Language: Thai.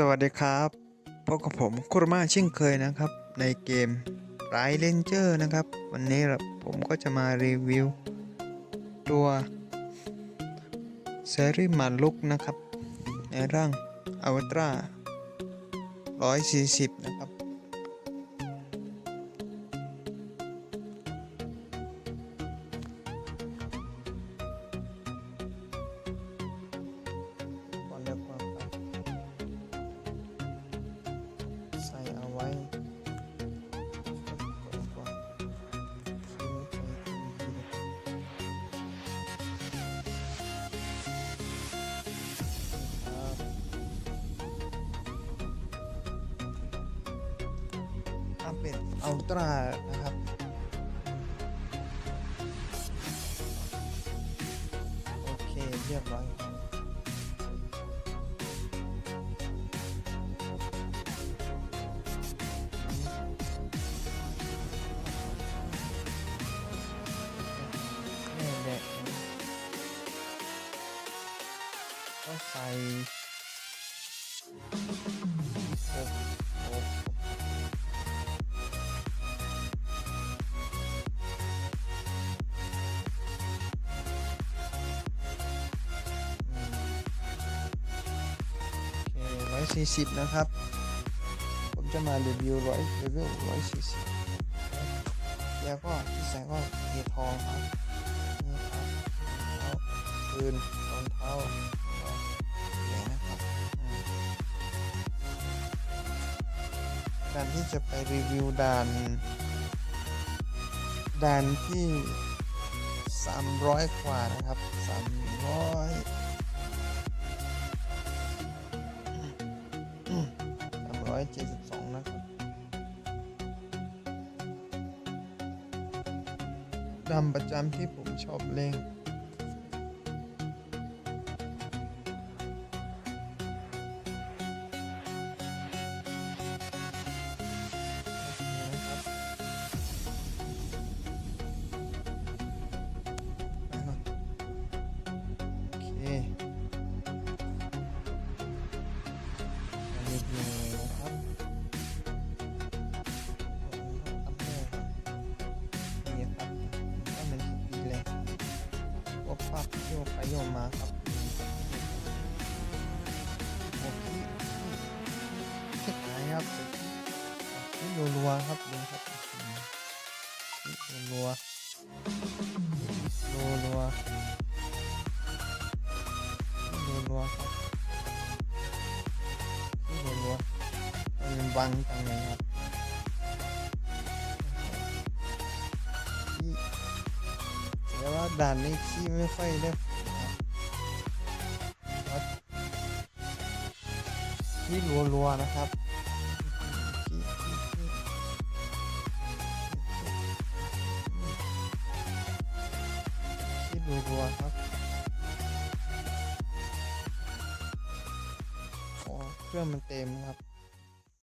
สวัสดีครับพบกับผมคุรมาเช่นเคยนะครับ ในเกมไรเลนเจอร์นะครับ วันนี้ผมก็จะมารีวิว ตัวเซรีมาลุกนะครับ ในร่างอวตาร140 นะครับ อัลตร้านะครับโอเคเรียบร้อยครับแม่แดะก็ใส่ 140 นะครับ ผมจะมารีวิวร้อยรีวิวล140 แล้วก็ที่ใส่ก็เททองครับนี่ครับเท้าปืนรองเท้าเลยนะครับการที่จะไปรีวิวด่านด่านที่ 300 กว่านะครับ 300 172 นะครับดำประจำที่ผมชอบเล่น บปับโยกไปโยกมาครับโอเคสุดท้ายครับนี่รัวๆครับดูครับนี่รัวๆรัวๆนี่รัวครับนี่รัวมันบังจังเลยครับ ด่านนี้ขี้ไม่ค่อยได้นะครับขี้รัวๆนะครับขี้รัวๆครับโอ้เครื่องมันเต็มครับ